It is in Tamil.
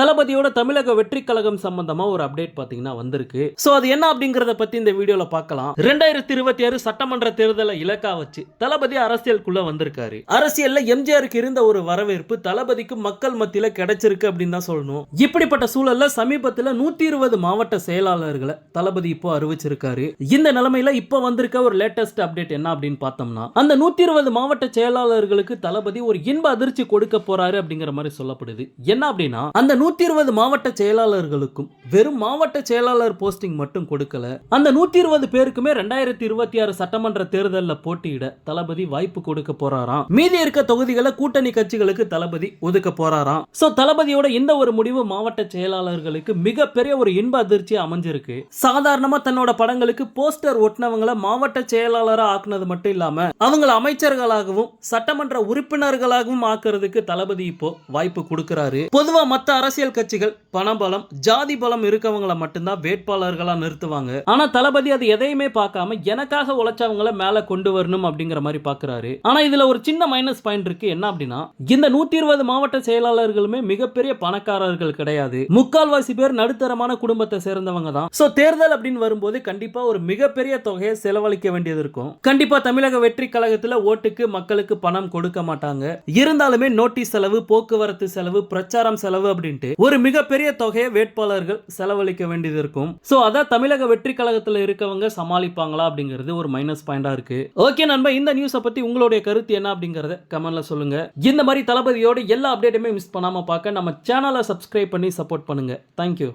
தளபதியோட தமிழக வெற்றி கழகம் சம்பந்தமா ஒரு அப்டேட் பாத்தீங்கன்னா வந்திருக்கு. சோ அது என்ன அப்படிங்கறத பத்தி இந்த வீடியோல பார்க்கலாம். ரெண்டாயிரத்தி இருபத்தி ஆறு சட்டமன்ற தேர்தலை இலக்கா வச்சு தளபதி அரசியலுக்குள்ள வந்திருக்காரு. அரசியல்ல எம்ஜிஆருக்கு இருந்த ஒரு வரவேற்பு தளபதிக்கு மக்கள் மத்தியில கிடைச்சிருக்கு அப்படின்னு தான் சொல்லணும். இப்படிப்பட்ட சூழல்ல சமீபத்துல நூத்தி இருபது மாவட்ட செயலாளர்களை தளபதி இப்போ அறிவிச்சிருக்காரு. இந்த நிலைமையில இப்ப வந்திருக்க ஒரு லேட்டஸ்ட் அப்டேட் என்ன அப்படின்னு பார்த்தோம்னா அந்த நூத்தி இருபது மாவட்ட செயலாளர்களுக்கு தளபதி ஒரு இன்ப அதிர்ச்சி கொடுக்க போறாரு அப்படிங்கிற மாதிரி சொல்லப்படுது. என்ன அப்படின்னா அந்த நூத்தி இருபது மாவட்ட செயலாளர்களுக்கும் வெறும் மாவட்ட செயலாளர் போஸ்டிங் மட்டும் கொடுக்கல. அந்த நூற்றி இருபது பேருக்குமே ரெண்டாயிரத்தி இருபத்தி ஆறு சட்டமன்ற தேர்தலில் போட்டியிட தளபதி வாய்ப்பு கொடுக்க போறாராம். மீதி இருக்க தொகுதிகளை கூட்டணி கட்சிகளுக்கு தளபதி ஒதுக்க போறாராம். சோ தளபதியோட இந்த ஒரு முடிவு மாவட்ட செயலாளர்களுக்கு மிகப்பெரிய ஒரு இன்ப அதிர்ச்சி அமைஞ்சிருக்கு. சாதாரணமா தன்னோட படங்களுக்கு போஸ்டர் ஒட்டினவங்களை மாவட்ட செயலாளரா ஆக்குனது மட்டும் இல்லாம அவங்கள அமைச்சர்களாகவும் சட்டமன்ற உறுப்பினர்களாகவும் ஆக்குறதுக்கு தளபதி இப்போ வாய்ப்பு கொடுக்கிறாரு. பொதுவா மத்த அரசியல் கட்சிகள் பணபலம் ஜாதி பலம் இருக்கவங்கள மட்டும்தான் வேட்பாளர்களா நிறுத்துவாங்க. ஆனா தளபதி அது எதையுமே பார்க்காம எனக்காக உழைச்சவங்கள மேல கொண்டு வரணும் அப்படிங்கிற மாதிரி பாக்குறாரு ஆனா இதுல ஒரு சின்ன மைனஸ் பாயிண்ட் இருக்கு. என்ன அப்படின்னா இந்த நூத்தி இருபது மாவட்ட செயலாளர்களுமே மிகப்பெரிய பணக்காரர்கள் கிடையாது. முக்கால்வாசி பேர் நடுத்தரமான குடும்பத்தை சேர்ந்தவங்க தான். சோ தேர்தல் அப்படின்னு வரும்போது கண்டிப்பா ஒரு மிகப்பெரிய தொகையை செலவழிக்க வேண்டியது இருக்கும். கண்டிப்பா தமிழக வெற்றி கழகத்துல ஓட்டுக்கு மக்களுக்கு பணம் கொடுக்க மாட்டாங்க. இருந்தாலுமே நோட்டீஸ் செலவு போக்குவரத்து செலவு பிரச்சாரம் செலவு அப்படின்ட்டு ஒரு மிகப்பெரிய தொகையை வேட்பாளர்கள் செலவழிக்க வேண்டியது இருக்கும். சோ அதான் தமிழக வெற்றி கழகத்துல இருக்கவங்க சமாளிப்பாங்களா அப்படிங்கிறது ஒரு மைனஸ் பாயிண்டா இருக்கு. ஓகே நண்பா இந்த நியூஸை பத்தி உங்களுடைய கருத்து என்ன அப்படிங்கறத கமெண்ட்ல சொல்லுங்க. இந்த மாதிரி தளபதியோட எல்லா அப்டேட்டுமே மிஸ் பண்ணாம பார்க்க நம்ம சேனலை சப்ஸ்கிரைப் பண்ணி சப்போர்ட் பண்ணுங்க. தேங்க்யூ